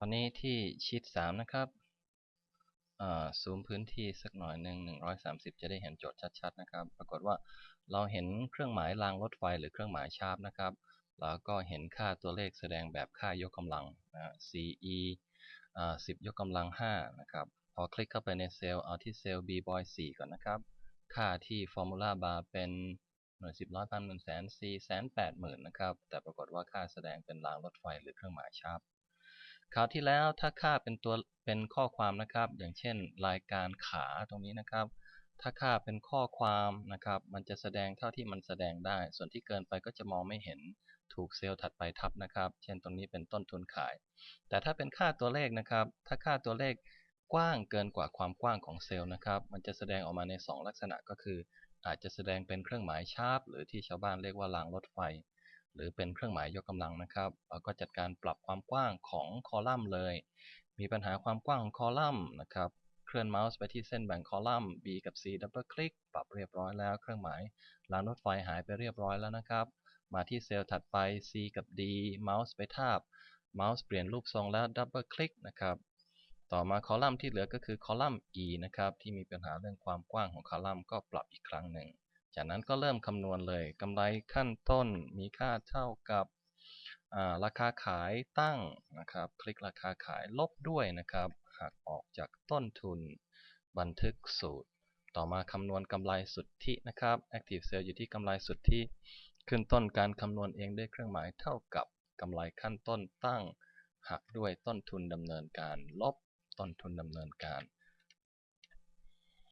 ตอนนี้ที่ชีต3นะครับซูมพื้นที่สักหน่อยหนึ่ง130 จะได้เห็นโจทย์ชัดๆนะครับ ปรากฏว่าเราเห็นเครื่องหมายรางรถไฟหรือเครื่องหมายชาร์ปนะครับ แล้วก็เห็นค่าตัวเลขแสดงแบบค่ายกกำลังนะ CE 10 ยกกำลัง 5 นะครับ พอคลิกเข้าไปในเซลล์ เอาที่เซลล์ B boy 4 ก่อนนะครับ ค่าที่ formula bar เป็นหน่วยสิบร้อยพันหมื่นแสนสี่แสนแปดหมื่นนะครับ แต่ปรากฏว่าค่าแสดงเป็นรางรถไฟหรือเครื่องหมายชาร์ป คราวที่แล้วถ้าค่าเป็นตัวเป็นข้อความนะครับ อย่างเช่น รายการขาตรงนี้นะครับ ถ้าค่าเป็นข้อความนะครับ มันจะแสดงเท่าที่มันแสดงได้ ส่วนที่เกินไปก็จะมองไม่เห็นถูกเซลล์ถัดไปทับนะครับ เช่นตรงนี้เป็นต้นทุนขาย แต่ถ้าเป็นค่าตัวเลขนะครับ ถ้าค่าตัวเลขกว้างเกินกว่าความกว้างของเซลล์นะครับ มันจะแสดงออกมาใน 2 ลักษณะก็คือ อาจจะแสดงเป็นเครื่องหมายชาร์ปหรือที่ชาวบ้านเรียกว่ารางรถไฟ หรือเป็นเครื่องหมายยกกำลังนะครับเราก็จัดการปรับความกว้างของคอลัมน์เลย มีปัญหาความกว้างของคอลัมน์นะครับเคลื่อนเมาส์ไปที่เส้นแบ่งคอลัมน์ B กับ C ดับเบิลคลิกปรับเรียบร้อยแล้ว เครื่องหมายรางรถไฟหายไปเรียบร้อยแล้วนะครับ มาที่เซลล์ถัดไป C กับ D เมาส์ไปทาบเมาส์เปลี่ยนรูปทรงแล้วดับเบิลคลิกนะครับต่อมาคอลัมน์ที่เหลือก็คือคอลัมน์ E นะครับที่มีปัญหาเรื่องความกว้างของคอลัมน์ก็ปรับอีกครั้งหนึ่ง จากนั้นก็เริ่มคำนวณเลยกำไรขั้นต้นมีค่าเท่ากับราคาขายตั้งนะครับ คลิกราคาขายลบด้วยนะครับหักออกจากต้นทุน บันทึกสูตร ต่อมาคำนวณกำไรสุทธินะครับ Active Sale อยู่ที่กำไรสุทธิขึ้นต้นการคำนวณเองด้วยเครื่องหมายเท่ากับกำไรขั้นต้นตั้งหักด้วยต้นทุนดำเนินการลบต้นทุนดำเนินการ